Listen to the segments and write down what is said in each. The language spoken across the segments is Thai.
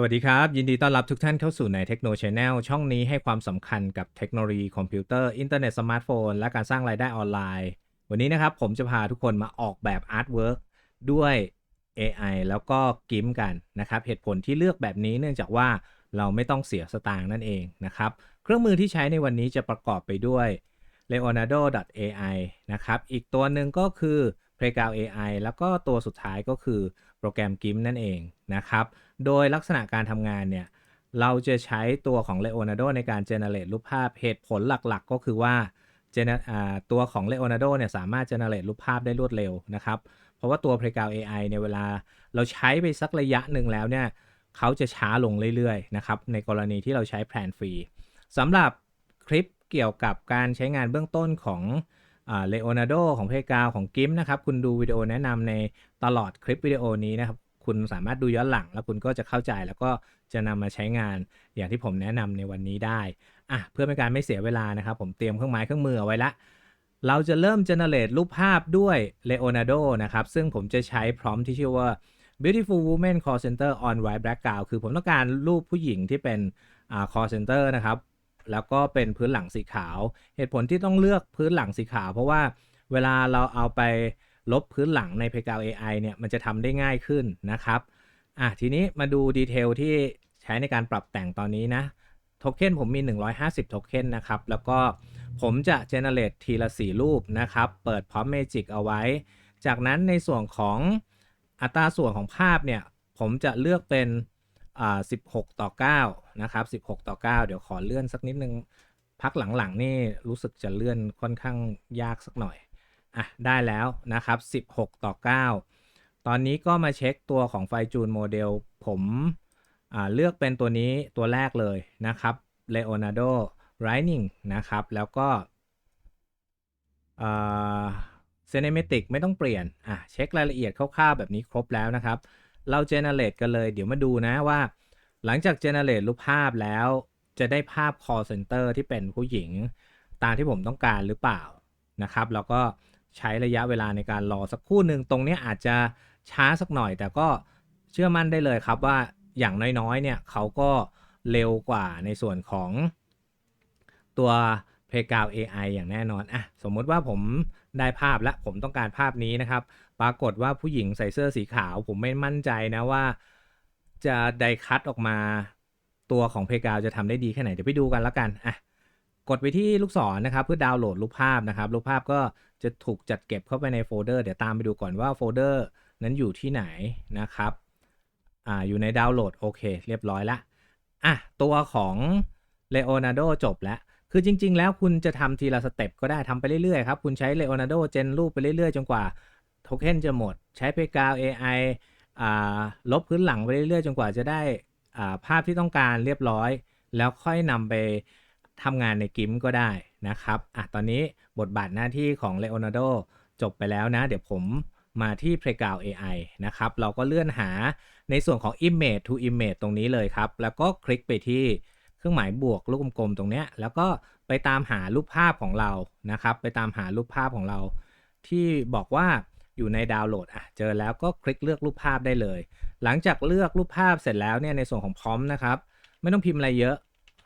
สวัสดีครับ ยินดีต้อนรับทุกท่านเข้าสู่ใน Techno Channel ช่องนี้ให้ความสำคัญกับเทคโนโลยีคอมพิวเตอร์อินเทอร์เน็ตสมาร์ทโฟนและการสร้างรายได้ออนไลน์ วันนี้นะครับผมจะพาทุกคนมาออกแบบอาร์ตเวิร์กด้วย AI แล้วก็กิมกันนะครับ เหตุผลที่เลือกแบบนี้เนื่องจากว่าเราไม่ต้องเสียสตางค์นั่นเองนะครับ เครื่องมือที่ใช้ในวันนี้จะประกอบไปด้วย leonardo.ai นะครับ อีกตัวหนึ่งก็คือ Playground AI แล้วก็ตัวสุดท้ายก็คือโปรแกรม GIMP นั่นเองนะครับ โดยลักษณะการทำงานเนี่ย เราจะใช้ตัวของ Leonardo ในการ generate รูปภาพ เหตุผลหลักๆ ก็คือว่า gener- อ่าตัวของ Leonardo เนี่ยสามารถ generate รูปภาพได้รวดเร็วนะครับ เพราะว่าตัว Playground AI เนี่ยเวลาเราใช้ไปสักระยะหนึ่งแล้วเนี่ยเขาจะช้าลงเรื่อยๆ นะครับ ในกรณีที่เราใช้แพลนฟรีสำหรับคลิปเกี่ยวกับการใช้งานเบื้องต้นของเลโอนาร์โดของเพกาวของกิมนะครับ คุณดูวิดีโอแนะนำในตลอดคลิปวิดีโอนี้นะครับ คุณสามารถดูย้อนหลัง แล้วคุณก็จะเข้าใจแล้วก็จะนำมาใช้งานอย่างที่ผมแนะนำในวันนี้ได้อะเพื่อเป็นการไม่เสียเวลานะครับ ผมเตรียมเครื่องไม้เครื่องมือเอาไว้ละ เราจะเริ่ม generate รูปภาพด้วย Leonardo นะครับ ซึ่งผมจะใช้พร้อมที่ชื่อว่า beautiful woman call center on white background คือผมต้องการรูปผู้หญิงที่เป็นอ่า call center นะครับ แล้วก็เป็นพื้นหลังสีขาว เหตุผลที่ต้องเลือกพื้นหลังสีขาว เพราะว่าเวลาเราเอาไป ลบพื้นหลังใน Playground AI เนี่ยมันจะทำได้ง่ายขึ้นนะครับอะทีนี้มาดูดีเทลที่ใช้ในการปรับแต่งตอนนี้นะโทเค็นผมมี 150 โทเค็นนะครับ แล้วก็ผมจะ generate ทีละ 4 รูปนะครับ เปิดพร้อม Magic เอาไว้ จากนั้นในส่วนของอัตราส่วนของภาพเนี่ย ผมจะเลือกเป็นอ่า16 ต่อ 9 นะครับ 16 ต่อ 9 เดี๋ยวขอเลื่อนสักนิดนึง พักหลังๆ นี่รู้สึกจะเลื่อนค่อนข้างยากสักหน่อย อะได้แล้วนะครับ 16 ต่อ 9 ตอนนี้ก็มาเช็คตัวของไฟจูนโมเดล ผมอ่าเลือกเป็นตัวนี้ตัวแรกเลยนะครับ Leonardo Rising นะครับ แล้วก็อ่า Cinematic ไม่ต้องเปลี่ยน อะ เช็ครายละเอียดคร่าวๆแบบนี้ครบแล้วนะครับ เรา generate กันเลย เดี๋ยวมาดูนะว่า หลังจาก generate รูปภาพแล้ว จะได้ภาพ call center ที่เป็นผู้หญิง ตามที่ผมต้องการหรือเปล่านะครับ แล้วก็ ใช้ระยะเวลาในการรอสักคู่หนึ่งตรงนี้อาจจะช้าสักหน่อย แต่ก็เชื่อมั่นได้เลยครับว่าอย่างน้อยๆเนี่ยเขาก็เร็วกว่าในส่วนของตัว Playground AI อย่างแน่นอนอะสมมติว่าผมได้ภาพแล้วผมต้องการภาพนี้นะครับ ปรากฏว่าผู้หญิงใส่เสื้อสีขาว ผมไม่มั่นใจนะว่า จะไดคัตออกมาตัวของ Playground จะทำได้ดีแค่ไหนเดี๋ยวไปดูกันแล้วกันอะ กดไปที่ลูกศรนะครับเพื่อดาวน์โหลดรูปภาพนะครับรูปภาพก็จะถูกจัดเก็บเข้าไปในโฟลเดอร์เดี๋ยวตามไปดูก่อนว่าโฟลเดอร์นั้นอยู่ที่ไหนนะครับอ่าอยู่ในดาวน์โหลดโอเค เรียบร้อยละอะตัวของ Leonardo จบแล้วคือจริง ๆ แล้วคุณจะทำทีละสเต็ปก็ได้ทำไปเรื่อยๆครับ คุณใช้ Leonardo เจนรูปไปเรื่อยๆ จนกว่าโทเค็นจะหมด ใช้ Playground AI อ่าลบพื้นหลังไปเรื่อยๆ จนกว่าจะได้อ่าภาพที่ต้องการเรียบร้อย แล้วค่อยนำไป ทำงานในกิมก็ได้นะครับอะตอนนี้บทบาทหน้าที่ของ Leonardo จบไปแล้วนะ เดี๋ยวผมมาที่ Playground AI นะครับ เราก็เลื่อนหาในส่วนของ Image to Image ตรงนี้เลยครับ แล้วก็คลิกไปที่เครื่องหมายบวกลูกกลมๆตรงเนี้ย แล้วก็ไปตามหารูปภาพของเรานะครับ ไปตามหารูปภาพของเรา ที่บอกว่าอยู่ในดาวน์โหลดอะเจอแล้วก็คลิกเลือกรูปภาพได้เลย หลังจากเลือกรูปภาพเสร็จแล้วเนี่ยในส่วนของพร้อมนะครับ ไม่ต้องพิมพ์อะไรเยอะ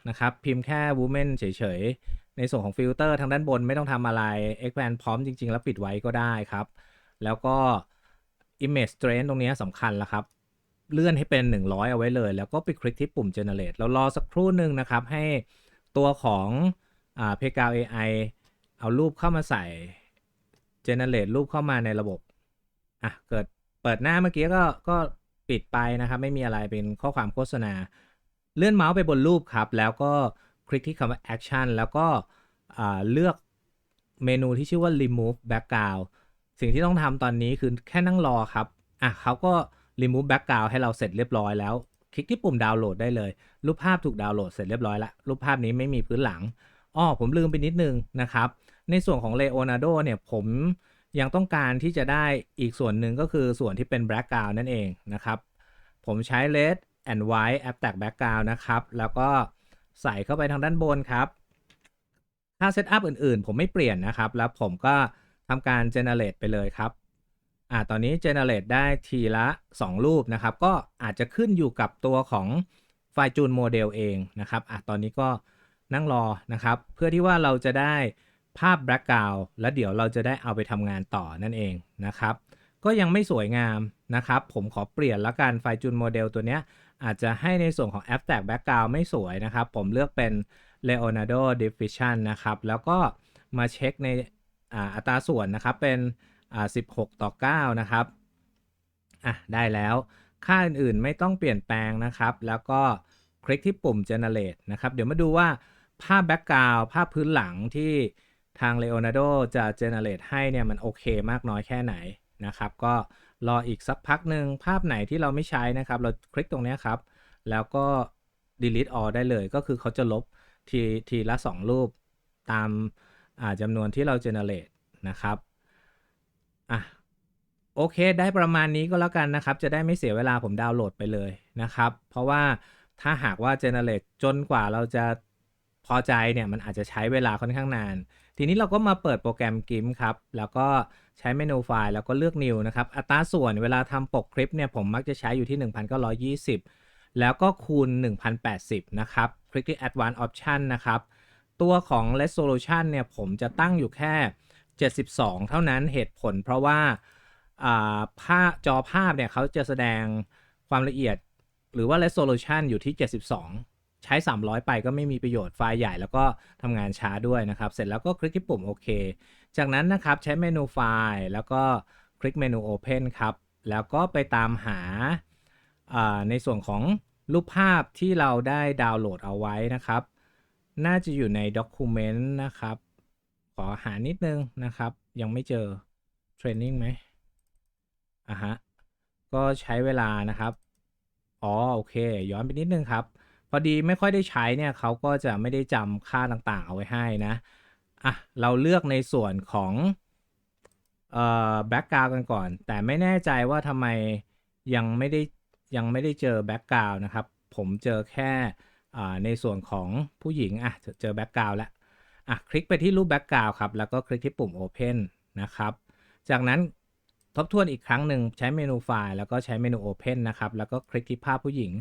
นะครับพิมพ์แค่ woman เฉยๆ ในส่วนของฟิลเตอร์ทางด้านบนไม่ต้องทำอะไร expand พร้อมจริง ๆ แล้วปิดไว้ก็ได้ครับ แล้วก็ image strength ตรงนี้สำคัญแล้วครับ เลื่อนให้เป็น 100 เอาไว้เลย แล้วก็ไปคลิกที่ปุ่ม generate เรารอสักครู่หนึ่งนะครับให้ตัวของอ่า Playground AI เอารูปเข้ามาใส่ generate รูปเข้ามาในระบบอะเกิดเปิดหน้าเมื่อกี้ก็ก็ปิดไปนะครับ ไม่มีอะไรเป็นข้อความโฆษณา เลื่อนเมาส์ไปบนรูปครับ แล้วก็คลิกที่คำว่า action แล้วก็เลือกเมนูที่ชื่อว่า remove background สิ่งที่ต้องทำตอนนี้คือแค่นั่งรอครับ อะเขาก็ remove background ให้เราเสร็จเรียบร้อยแล้ว คลิกที่ปุ่มดาวน์โหลดได้เลย รูปภาพถูกดาวน์โหลดเสร็จเรียบร้อยแล้วรูปภาพนี้ไม่มีพื้นหลังอ้อผมลืมไปนิดนึงนะครับ ในส่วนของ Leonardo เนี่ยผมยังต้องการที่จะได้อีกส่วนหนึ่งก็คือส่วนที่เป็น background นั่นเองนะครับ ผมใช้ red and white abstract background นะครับ แล้วก็ใส่เข้าไปทางด้านบนครับ ถ้าเซตอัพอื่นๆ ผมไม่เปลี่ยนนะครับ แล้วผมก็ทำการ generate ไปเลยครับอ่าตอนนี้ generate ได้ทีละ 2 รูปนะครับ ก็อาจจะขึ้นอยู่กับตัวของไฟล์จูนโมเดลเองนะครับอะตอนนี้ก็นั่งรอนะครับ เพื่อที่ว่าเราจะได้ภาพ background แล้วเดี๋ยวเราจะได้เอาไปทำงานต่อนั่นเองนะครับ ก็ยังไม่สวยงามนะครับ ผมขอเปลี่ยนละกันไฟล์จูนโมเดลตัวเนี้ย อาจจะให้ในส่วนของ abstract background ไม่สวยนะครับ ผมเลือกเป็น Leonardo Diffusion นะครับ แล้วก็มาเช็คในอ่าอัตราส่วนนะครับ เป็นอ่า16 ต่อ 9 นะครับ อะ ได้แล้ว ค่าอื่นๆไม่ต้องเปลี่ยนแปลงนะครับ แล้วก็คลิกที่ปุ่ม generate นะครับ เดี๋ยวมาดูว่าภาพ background ภาพพื้นหลังที่ทาง Leonardo จะ generate ให้เนี่ย มันโอเคมากน้อยแค่ไหนนะครับ ก็ รออีกสักพักหนึ่งภาพไหนที่เราไม่ใช้นะครับ เราคลิกตรงนี้ครับ แล้วก็ delete all ได้เลย ก็คือเขาจะลบทีทีละ 2 รูปตามาจำนวนที่เรา generate นะครับอะโอเค ได้ประมาณนี้ก็แล้วกันนะครับ จะได้ไม่เสียเวลาผมดาวน์โหลดไปเลยนะครับ เพราะว่าถ้าหากว่า generate จนกว่าเราจะพอใจเนี่ย มันอาจจะใช้เวลาค่อนข้างนาน ทีนี้เราก็มาเปิดโปรแกรม GIMP ครับ แล้วก็ใช้เมนูไฟล์แล้วก็เลือก New นะครับ อัตราส่วนเวลาทำปกคลิปเนี่ยผมมักจะใช้อยู่ที่ 1920 แล้วก็คูณ 1080 นะครับ คลิกที่ Advanced Option นะครับ ตัวของ Resolution เนี่ยผมจะตั้งอยู่แค่ 72 เท่านั้นเหตุผลเพราะว่าอ่าภาพจอภาพเนี่ยเขาจะแสดงความละเอียดหรือว่า resolution อยู่ที่ 72 ใช้ 300 ไปก็ไม่มีประโยชน์ไฟล์ใหญ่แล้วก็ทำงานช้าด้วยนะครับ เสร็จแล้วก็คลิกที่ปุ่มโอเค จากนั้นนะครับใช้เมนูไฟล์แล้วก็คลิกเมนู Open ครับ แล้วก็ไปตามหาในส่วนของรูปภาพที่เราได้ดาวน์โหลดเอาไว้นะครับ น่าจะอยู่ใน Document นะครับ ขอหานิดนึงนะครับ ยังไม่เจอ Training ไหมอะฮะ ก็ใช้เวลานะครับ อ๋อ โอเค ย้อนไปนิดนึงครับ พอดีไม่ค่อยได้ใช้เนี่ยเขาก็จะไม่ได้จำค่าต่างๆเอาไว้ให้นะอะเราเลือกในส่วนของเอ่อแบ็กกราวกันก่อน แต่ไม่แน่ใจว่าทำไมยังไม่ได้ยังไม่ได้เจอแบ็กกราวนะครับ ผมเจอแค่อ่าในส่วนของผู้หญิงอะเจอแบ็กกราวแล้วอะคลิกไปที่รูปแบ็กกราวครับ แล้วก็คลิกที่ปุ่ม Open นะครับ จากนั้นทบทวนอีกครั้งหนึ่งใช้เมนูไฟล์แล้วก็ใช้เมนู Open นะครับ แล้วก็คลิกที่ภาพผู้หญิง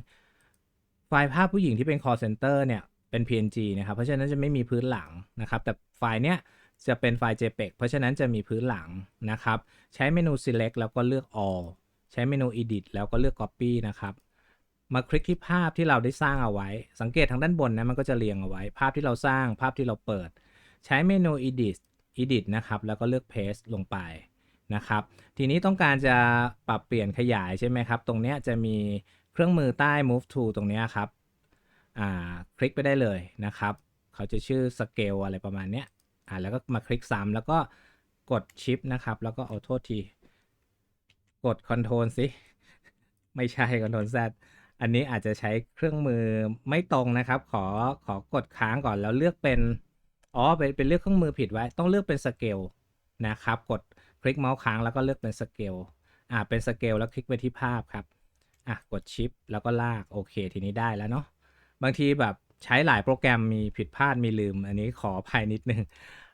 ไฟล์ภาพผู้หญิงที่เป็น call center เนี่ยเป็น PNG นะครับ เพราะฉะนั้นจะไม่มีพื้นหลังนะครับ แต่ไฟล์เนี้ยจะเป็นไฟล์ JPEG เพราะฉะนั้นจะมีพื้นหลังนะครับ ใช้เมนู select แล้วก็เลือก all ใช้เมนู edit แล้วก็เลือก copy นะครับ มาคลิกที่ภาพที่เราได้สร้างเอาไว้ สังเกตทางด้านบนนะมันก็จะเรียงเอาไว้ ภาพที่เราสร้างภาพที่เราเปิด ใช้เมนู edit edit นะครับ แล้วก็เลือก paste ลงไปนะครับ ทีนี้ต้องการจะปรับเปลี่ยนขยายใช่ไหมครับ ตรงเนี้ยจะมี เครื่องมือใต้ move to ตรงนี้ครับ อ่า คลิกไปได้เลยนะครับ เขาจะชื่อ scale อะไรประมาณเนี้ย อ่า แล้วก็มาคลิกซ้ำแล้วก็กด shift นะครับ แล้วก็เอาโทษที กด control สิ ไม่ใช่ control z อันนี้อาจจะใช้เครื่องมือไม่ตรงนะครับ ขอ ขอกดค้างก่อนแล้วเลือกเป็น อ๋อ เป็น เป็นเลือกเครื่องมือผิดไว้ ต้องเลือกเป็น scale นะครับ กดคลิกเมาส์ค้างแล้วก็เลือกเป็น scale อ่า เป็น scale แล้วคลิกไปที่ภาพครับ อะกด shift แล้วก็ลากโอเค ทีนี้ได้แล้วเนาะบางทีแบบใช้หลายโปรแกรมมีผิดพลาดมีลืม อันนี้ขออภัยนิดนึง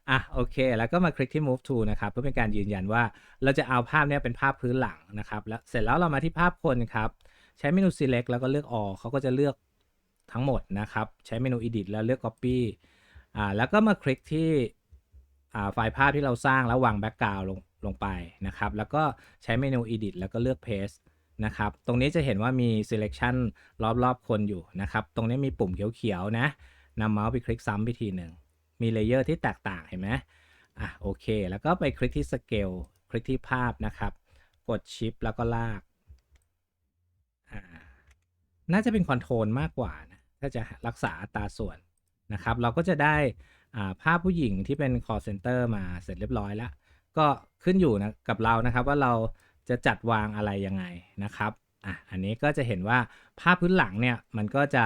อะโอเค แล้วก็มาคลิกที่ move to นะครับเพื่อเป็นการยืนยันว่าเราจะเอาภาพเนี้ยเป็นภาพพื้นหลังนะครับ แล้วเสร็จแล้วเรามาที่ภาพคนครับใช้เมนู select แล้วก็เลือก all เขาก็จะเลือกทั้งหมดนะครับ ใช้เมนู edit แล้วเลือก copy อ่าแล้วก็มาคลิกที่อ่าไฟล์ภาพที่เราสร้างแล้ววาง background ลงลงไปนะครับ แล้วก็ใช้เมนู edit แล้วก็เลือก paste นะครับ ตรงนี้จะเห็นว่ามี selection รอบๆคนอยู่นะครับ ตรงนี้มีปุ่มเขียวๆนะนำเมาส์ไปคลิกซ้ำไปทีหนึ่ง มีเลเยอร์ที่แตกต่างเห็นไหมอะโอเค แล้วก็ไปคลิกที่ scale คลิกที่ภาพนะครับ กด shift แล้วก็ลากอ่าน่าจะเป็นคอนโทรลมากกว่านะถ้าจะรักษาอัตราส่วนนะครับ เราก็จะได้ภาพผู้หญิงที่เป็น call center มาเสร็จเรียบร้อยแล้ว ก็ขึ้นอยู่นะกับเรานะครับว่าเรา จะจัดวางอะไรยังไงนะครับอะอันนี้ก็จะเห็นว่าภาพพื้นหลังเนี่ยมันก็จะ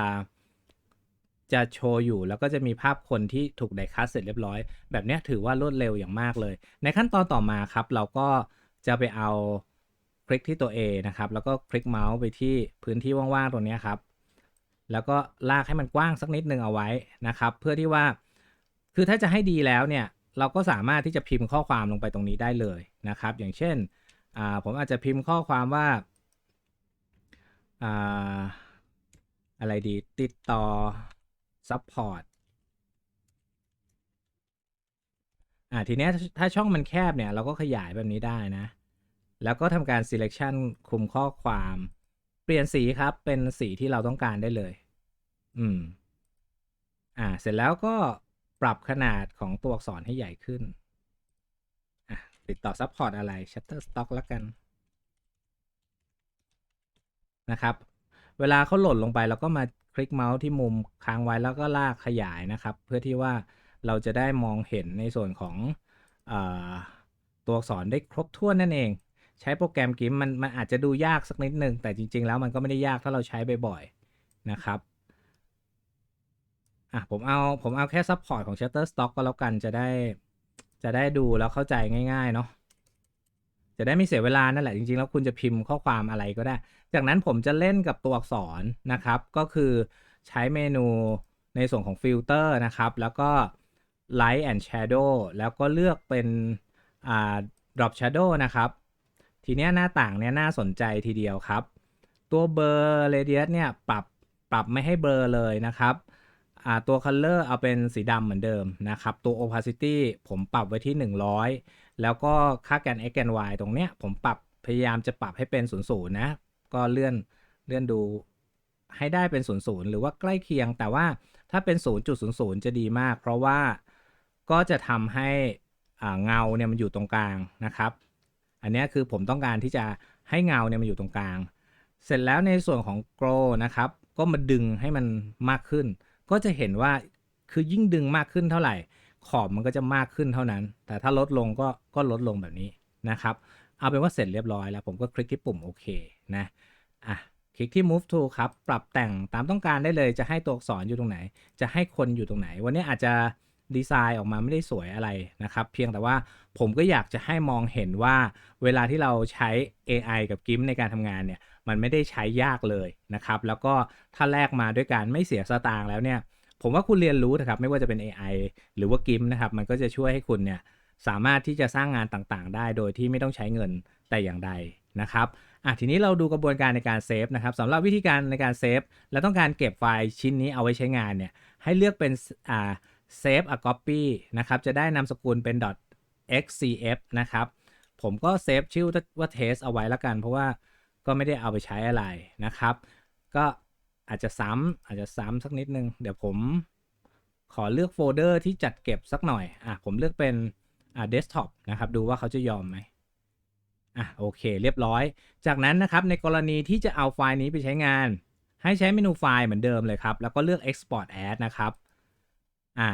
จะโชว์อยู่แล้วก็จะมีภาพคนที่ถูกไดคัสเสร็จเรียบร้อย แบบนี้ถือว่ารวดเร็วอย่างมากเลย ในขั้นตอนต่อมาครับ เราก็จะไปเอาคลิกที่ตัว A นะครับ แล้วก็คลิกเมาส์ไปที่พื้นที่ว่างๆตรงนี้ครับ แล้วก็ลากให้มันกว้างสักนิดนึงเอาไว้นะครับ เพื่อที่ว่าคือถ้าจะให้ดีแล้วเนี่ยเราก็สามารถที่จะพิมพ์ข้อความลงไปตรงนี้ได้เลยนะครับ อย่างเช่น อ่าผมอาจจะพิมพ์ข้อความว่าอ่าอะไรดีติดต่อ support อ่าทีเนี้ยถ้าช่องมันแคบเนี่ย เราก็ขยายแบบนี้ได้นะ แล้วก็ทำการ selection คุมข้อความ เปลี่ยนสีครับเป็นสีที่เราต้องการได้เลย อืม อ่า เสร็จแล้วก็ปรับขนาดของตัวอักษรให้ใหญ่ขึ้น ติดต่อ support อะไร Shutterstock แล้วกันนะครับ เวลาเขาหล่นลงไปเราก็มาคลิกเมาส์ที่มุมค้างไว้แล้วก็ลากขยายนะครับ เพื่อที่ว่าเราจะได้มองเห็นในส่วนของอตัวอักษรได้ครบถ้วนนั่นเอง ใช้โปรแกรมกิมมันมันอาจจะดูยากสักนิดนึง แต่จริง ๆ แล้วมันก็ไม่ได้ยากถ้าเราใช้บ่อยๆนะครับอะผมเอาผมเอาแค่ซัพพอร์ตของ Shutterstock ก็แล้วกันจะได้ จะได้ดูแล้วเข้าใจง่าย ๆ เนาะจะได้ไม่เสียเวลานั่นแหละจริงๆ แล้วคุณจะพิมพ์ข้อความอะไรก็ได้ จากนั้นผมจะเล่นกับตัวอักษรนะครับ ก็คือใช้เมนูในส่วนของฟิลเตอร์นะครับ แล้วก็ Light and Shadow แล้วก็เลือกเป็นอ่า Drop Shadow นะครับ ทีนี้หน้าต่างเนี้ยน่าสนใจทีเดียวครับ ตัวเบอร์ Radius เนี่ยปรับปรับไม่ให้เบลอเลยนะครับ อ่าตัว Color เอาเป็นสีดำเหมือนเดิมนะครับ ตัว Opacity ผมปรับไว้ที่ 100 แล้วก็ค่าแกน x แกน y ตรงเนี้ยผมปรับพยายามจะปรับให้เป็น 00 นะ ก็เลื่อนเลื่อนดูให้ได้เป็น 00 หรือว่าใกล้เคียง แต่ว่าถ้าเป็น 0.00 จะดีมาก เพราะว่าก็จะทำให้เงาเนี่ยมันอยู่ตรงกลางนะครับ อันนี้คือผมต้องการที่จะให้เงาเนี่ยมันอยู่ตรงกลาง เสร็จแล้วในส่วนของ grow นะครับ ก็มาดึงให้มันมากขึ้น ก็จะเห็นว่าคือยิ่งดึงมากขึ้นเท่าไหร่ ขอบมันก็จะมากขึ้นเท่านั้น แต่ถ้าลดลงก็ก็ลดลงแบบนี้นะครับ เอาเป็นว่าเสร็จเรียบร้อยแล้ว ผมก็คลิกที่ปุ่มโอเคนะอะคลิกที่ move to ครับ ปรับแต่งตามต้องการได้เลย จะให้ตัวอักษรอยู่ตรงไหน จะให้คนอยู่ตรงไหน วันนี้อาจจะ ดีไซน์ออกมาไม่ได้สวยอะไรนะครับ เพียงแต่ว่าผมก็อยากจะให้มองเห็นว่าเวลาที่เราใช้ AI กับ GIMP ในการทำงานเนี่ย มันไม่ได้ใช้ยากเลยนะครับ แล้วก็ถ้าแลกมาด้วยการไม่เสียสตางค์แล้วเนี่ย ผมว่าคุณเรียนรู้นะครับ ไม่ว่าจะเป็น AI หรือว่า GIMP นะครับ มันก็จะช่วยให้คุณเนี่ยสามารถที่จะสร้างงานต่างๆ ได้โดยที่ไม่ต้องใช้เงินแต่อย่างใดนะครับอะทีนี้เราดูกระบวนการในการเซฟนะครับสำหรับวิธีการในการเซฟและต้องการเก็บไฟล์ชิ้นนี้เอาไว้ใช้งานเนี่ยให้เลือกเป็นอ่า save a copy นะครับ จะได้นามสกุลเป็น .xcf นะครับ ผมก็เซฟชื่อว่า test เอาไว้แล้วกัน เพราะว่าก็ไม่ได้เอาไปใช้อะไรนะครับ ก็อาจจะซ้ำอาจจะซ้ำสักนิดนึง เดี๋ยวผมขอเลือกโฟลเดอร์ที่จัดเก็บสักหน่อย อะ ผมเลือกเป็น อ่า desktop นะครับ ดูว่าเขาจะยอมไหมอะ โอเค เรียบร้อย จากนั้นนะครับ ในกรณีที่จะเอาไฟล์นี้ไปใช้งาน ให้ใช้เมนูไฟล์เหมือนเดิมเลยครับ แล้วก็เลือก export as นะครับ อ่า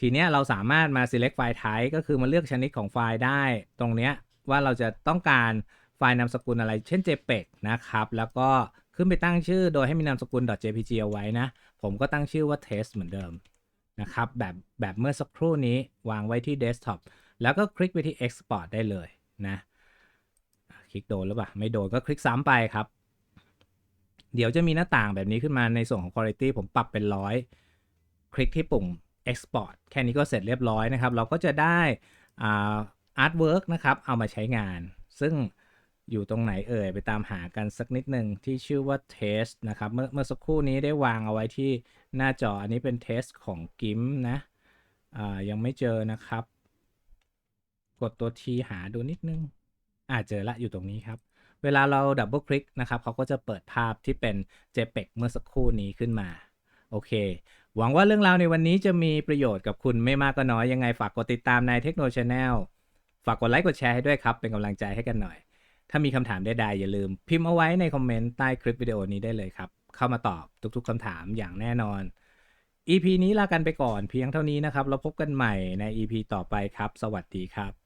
ทีเนี้ยเราสามารถมา select ไฟล์ type ก็คือมาเลือกชนิดของไฟล์ได้ ตรงเนี้ยว่าเราจะต้องการไฟล์นามสกุลอะไร เช่น JPEG นะครับ แล้วก็ขึ้นไปตั้งชื่อโดยให้มีนามสกุล .jpg เอาไว้นะ ผมก็ตั้งชื่อว่า test เหมือนเดิมนะครับ แบบแบบเมื่อสักครู่นี้วางไว้ที่ desktop แล้วก็คลิกไปที่ export ได้เลยนะ คลิกโดนหรือเปล่า ไม่โดนก็คลิกซ้ำไปครับ เดี๋ยวจะมีหน้าต่างแบบนี้ขึ้นมาในส่วนของ quality ผมปรับเป็นร้อย คลิกที่ปุ่ม export แค่นี้ก็เสร็จเรียบร้อยนะครับ เราก็จะได้อ่า artwork นะครับ เอามาใช้งาน ซึ่งอยู่ตรงไหนเอ่ย ไปตามหากันสักนิดหนึ่งที่ชื่อว่า test นะครับ เมื่อเมื่อสักครู่นี้ได้วางเอาไว้ที่หน้าจออันนี้เป็น test ของ GIMP นะยังไม่เจอนะครับ กดตัว T หาดูนิดนึงอ่าเจอละอยู่ตรงนี้ครับ เวลาเราดับเบิลคลิกนะครับเขาก็จะเปิดภาพที่เป็น JPEG เมื่อสักครู่นี้ขึ้นมา โอเค หวังว่าเรื่องราวในวันนี้จะมีประโยชน์กับคุณไม่มากก็น้อยยังไงฝากกดติดตามในเทคโนโลยี Channel ฝากกดไลค์กดแชร์ให้ด้วยครับ เป็นกำลังใจให้กันหน่อย ถ้ามีคำถามใดๆอย่าลืม พิมพ์เอาไว้ในคอมเมนต์ใต้คลิปวิดีโอนี้ได้เลยครับ เข้ามาตอบทุกๆคำถามอย่างแน่นอน EP นี้ลากันไปก่อนเพียงเท่านี้นะครับ แล้วพบกันใหม่ใน EP ต่อไปครับ สวัสดีครับ